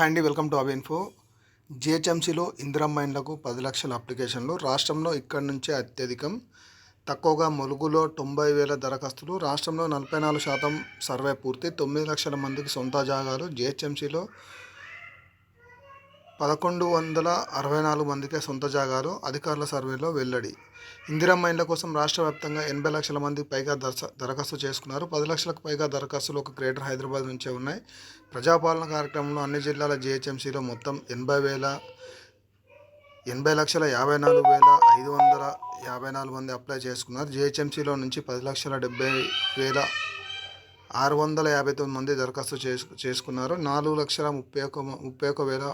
Hi అండి welcome to అబిన్ఫో జిహెచ్ఎంసీలో ఇందిరమ్మ మైండ్లకు పది లక్షల అప్లికేషన్లు. రాష్ట్రంలో ఇక్కడి నుంచే అత్యధికం. తక్కువగా ములుగులో తొంభై వేల దరఖాస్తులు. రాష్ట్రంలో నలభై నాలుగు శాతం సర్వే పూర్తి. తొమ్మిది లక్షల మందికి సొంత జాగాలు. జిహెచ్ఎంసీలో పదకొండు వందల అరవై నాలుగు మందికే సొంత జాగాలు అధికారుల సర్వేలో వెల్లడి. ఇందిరమ్మ ఇండ్ల కోసం రాష్ట్ర వ్యాప్తంగా ఎనభై లక్షల మందికి పైగా దరఖాస్తు చేసుకున్నారు. పది లక్షలకు పైగా దరఖాస్తులు ఒక గ్రేటర్ హైదరాబాద్ నుంచే ఉన్నాయి. ప్రజాపాలన కార్యక్రమంలో అన్ని జిల్లాల జిహెచ్ఎంసీలో మొత్తం ఎనభై వేల ఎనభై లక్షల యాభై నాలుగు వేల ఐదు వందల యాభై నాలుగు మంది అప్లై చేసుకున్నారు. జిహెచ్ఎంసీలో నుంచి పది లక్షల డెబ్బై వేల ఆరు వందల యాభై తొమ్మిది మంది దరఖాస్తు చేసు చేసుకున్నారు. నాలుగు లక్షల ముప్పై ఒక ముప్పై ఒక వేల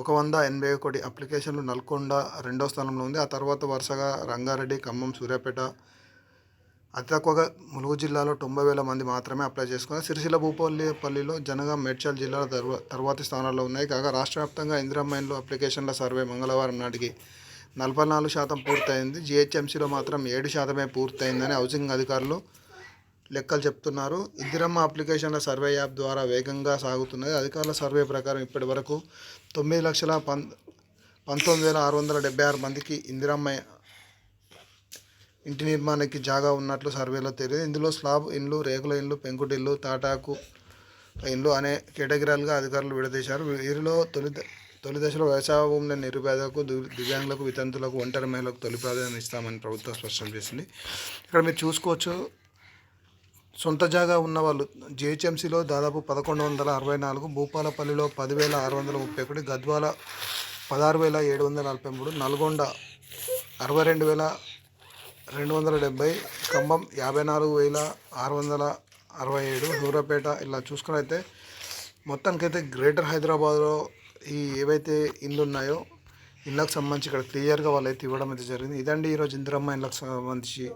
ఒక వంద ఎనభై ఒకటి అప్లికేషన్లు నల్గొండ రెండో స్థానంలో ఉంది. ఆ తర్వాత వరుసగా రంగారెడ్డి ఖమ్మం సూర్యాపేట అతి తక్కువగా ములుగు జిల్లాలో తొంభై వేల మంది మాత్రమే అప్లై చేసుకున్నారు. సిరిసిల్ల భూపల్లిపల్లిలో జనగా మేడ్చల్ జిల్లాల తర్వా తర్వాతి స్థానాల్లో ఉన్నాయి. కాగా రాష్ట్ర వ్యాప్తంగా ఇందిరామైన్లో అప్లికేషన్ల సర్వే మంగళవారం నాటికి నలభై నాలుగు శాతం పూర్తయింది. జిహెచ్ఎంసీలో మాత్రం ఏడు శాతమే పూర్తయిందని హౌసింగ్ అధికారులు లెక్కలు చెప్తున్నారు. ఇందిరమ్మ అప్లికేషన్ల సర్వే యాప్ ద్వారా వేగంగా సాగుతున్నది. అధికారుల సర్వే ప్రకారం ఇప్పటి వరకు తొమ్మిది లక్షల పం పంతొమ్మిది వేల ఆరు వందల డెబ్బై ఆరు మందికి ఇందిరమ్మ ఇంటి నిర్మాణానికి జాగా ఉన్నట్లు సర్వేలో తెలియదు. ఇందులో స్లాబ్ ఇండ్లు రేకుల ఇండ్లు పెంకుటిల్లు తాటాకు ఇండ్లు అనే కేటగిరీలుగా అధికారులు విడదీశారు. వీరిలో తొలి ద- తొలి దశలో వ్యవసాయ భూముల నిరుపేదలకు దివ్యాంగులకు వితంతులకు ఒంటరి మహిళలకు తొలి ప్రాధాన్యత ఇస్తామని ప్రభుత్వం స్పష్టం చేసింది. ఇక్కడ మీరు చూసుకోవచ్చు సొంత జాగా ఉన్న వాళ్ళు జిహెచ్ఎంసీలో దాదాపు పదకొండు వందల అరవై నాలుగు భూపాలపల్లిలో పదివేల ఆరు వందల ముప్పై ఒకటి గద్వాల పదహారు వేల ఏడు వందల నలభై మూడు నల్గొండ అరవై రెండు వేల రెండు వందల డెబ్బై ఖమ్మం యాభై నాలుగు వేల ఆరు వందల అరవై ఏడు సూర్యాపేట ఇలా చూసుకున్నైతే మొత్తానికైతే గ్రేటర్ హైదరాబాద్లో ఈ ఏవైతే ఇల్లు ఉన్నాయో ఇళ్ళకు సంబంధించి ఇక్కడ క్లియర్గా వాళ్ళైతే ఇవ్వడం అయితే జరిగింది. ఇదండి ఈరోజు ఇందిరమ్మ ఇళ్ళకు సంబంధించి